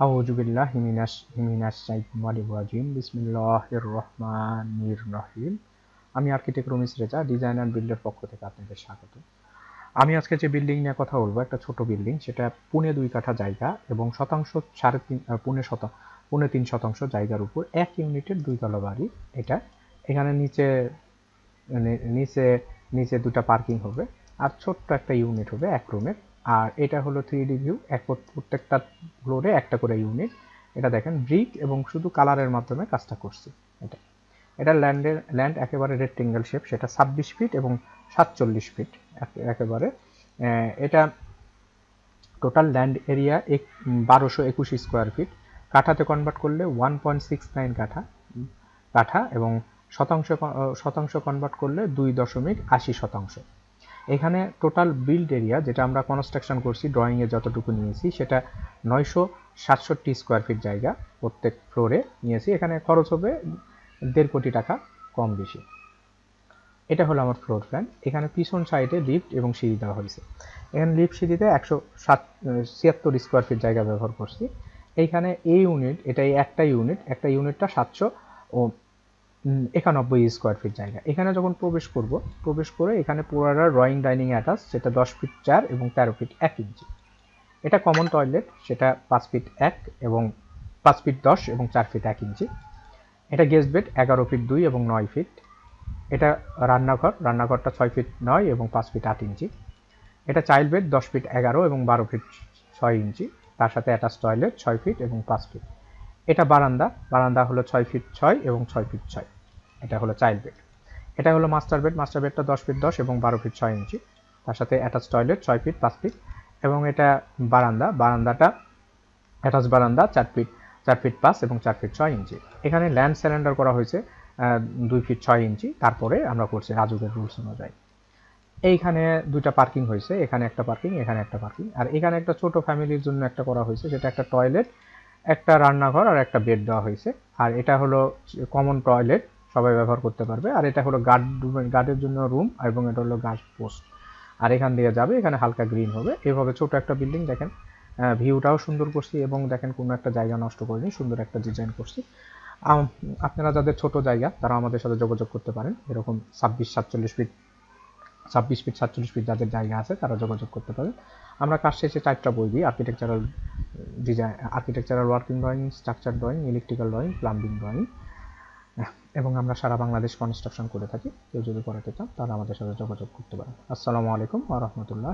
আউজুবিল্লাহ হিমিনাস হিমিনাস সাইকুমালিব রাজিম বিসমিল্লাহির আমি architect Ramis Reza design and বিল্ডের পক্ষ থেকে আপনাদের স্বাগত। আমি আজকে যে বিল্ডিং নিয়ে কথা বলব, একটা ছোট বিল্ডিং সেটা পুনে দুই কাঠা জায়গা এবং শতাংশ সাড়ে তিন পুনে শত, পুনে তিন শতাংশ জায়গার উপর এক ইউনিটের দুই তলা বাড়ি। এটা এখানে নিচে মানে নিচে নিচে দুটা পার্কিং হবে আর ছোট্ট একটা ইউনিট হবে এক রুমের আর এটা হলো থ্রি ডি ভিউ এক প্রত্যেকটা ফ্লোরে একটা করে ইউনিট এটা দেখেন ব্রিক এবং শুধু কালারের মাধ্যমে কাজটা করছি এটা। এটা ল্যান্ডের ল্যান্ড একেবারে রেক্টেঙ্গেল শেপ সেটা ছাব্বিশ ফিট এবং সাতচল্লিশ ফিট একেবারে। এটা টোটাল ল্যান্ড এরিয়া এক বারোশো একুশ স্কোয়ার ফিট কাঠাতে কনভার্ট করলে ওয়ান পয়েন্ট সিক্স নাইন কাঠা কাঠা এবং শতাংশ শতাংশ কনভার্ট করলে দুই দশমিক আশি শতাংশ। এখানে টোটাল বিল্ড এরিয়া যেটা আমরা কনস্ট্রাকশন করছি ড্রয়িংয়ে যতটুকু নিয়েছি, সেটা নয়শো সাতষট্টি স্কোয়ার ফিট জায়গা প্রত্যেক ফ্লোরে নিয়েছি। এখানে খরচ হবে দেড় কোটি টাকা কম বেশি। এটা হলো আমার ফ্লোর প্ল্যান এখানে পিছন সাইডে লিফট এবং সিঁড়ি দেওয়া হয়েছে। এখানে লিফট সিঁড়িতে একশো সাত ছিয়াত্তর স্কোয়ার ফিট জায়গা ব্যবহার করছি। এইখানে এই ইউনিট এটাই একটা ইউনিট একটা ইউনিটটা সাতশো একানব্বই স্কোয়ার ফিট জায়গা। এখানে যখন প্রবেশ করব, প্রবেশ করে এখানে পুরাটা ড্রয়িং ডাইনিং অ্যাটাচ সেটা দশ ফিট চার এবং তেরো ফিট এক ইঞ্চি এটা কমন টয়লেট সেটা পাঁচ ফিট এক এবং পাঁচ ফিট দশ এবং চার ফিট এক ইঞ্চি এটা গেস্ট বেড এগারো ফিট দুই এবং নয় ফিট এটা রান্নাঘর, রান্নাঘরটা ছয় ফিট নয় এবং পাঁচ ফিট আট ইঞ্চি এটা চাইল্ড বেড দশ ফিট এগারো এবং বারো ফিট ছয় ইঞ্চি তার সাথে অ্যাটাচ টয়লেট ছয় ফিট এবং পাঁচ ফিট এটা বারান্দা বারান্দা হলো ছয় ফিট ছয় এবং ছয় ফিট ছয়। এটা হলো চাইল্ড বেড। এটা হলো মাস্টার বেড। মাস্টার বেডটা দশ ফিট দশ এবং বারো ফিট ছয় ইঞ্চি। তার সাথে অ্যাটাচ টয়লেট ছয় ফিট, পাঁচ ফিট এবং এটা বারান্দা। বারান্দাটা অ্যাটাচ বারান্দা চার ফিট চার ফিট পাঁচ এবং চার ফিট ছয় ইঞ্চি। এখানে ল্যান্ড সিলিন্ডার করা হয়েছে দুই ফিট ছয় ইঞ্চি। তারপরে আমরা করছি রাজুকের রুলস অনুযায়ী। এইখানে দুইটা পার্কিং হয়েছে। এখানে একটা পার্কিং এখানে একটা পার্কিং আর এখানে একটা ছোট ফ্যামিলির জন্য একটা করা হয়েছে। সেটা একটা টয়লেট একটা রান্নাঘর আর একটা বেড দেওয়া হয়েছে। আর এটা হলো কমন টয়লেট সবাই ব্যবহার করতে পারবে। আর এটা হলো গার্ড গার্ডের জন্য রুম এবং এটা হলো গার্ড পোস্ট আর এখান দিয়ে যাবে, এখানে হালকা গ্রিন হবে। এভাবে ছোট একটা বিল্ডিং দেখেন ভিউটাও সুন্দর করছি এবং দেখেন কোনো একটা জায়গা নষ্ট করিনি, সুন্দর একটা ডিজাইন করছি। আপনারা যাদের ছোট জায়গা তারা আমাদের সাথে যোগাযোগ করতে পারেন। এরকম ছাব্বিশ সাতচল্লিশ ফিট ছাব্বিশ ফিট সাতচল্লিশ ফিট যাদের জায়গা আছে, তারা যোগাযোগ করতে পারেন। আমরা কাজ শেষে চারটা বই দিই architectural design architectural working drawing structure drawing electrical drawing plumbing drawing এবং আমরা সারা বাংলাদেশ কনস্ট্রাকশন করে থাকি। কেউ যদি করাতে চান, তাহলে আমাদের সাথে যোগাযোগ করতে পারেন। আসসালামু আলাইকুম আ রহমতুল্লাহ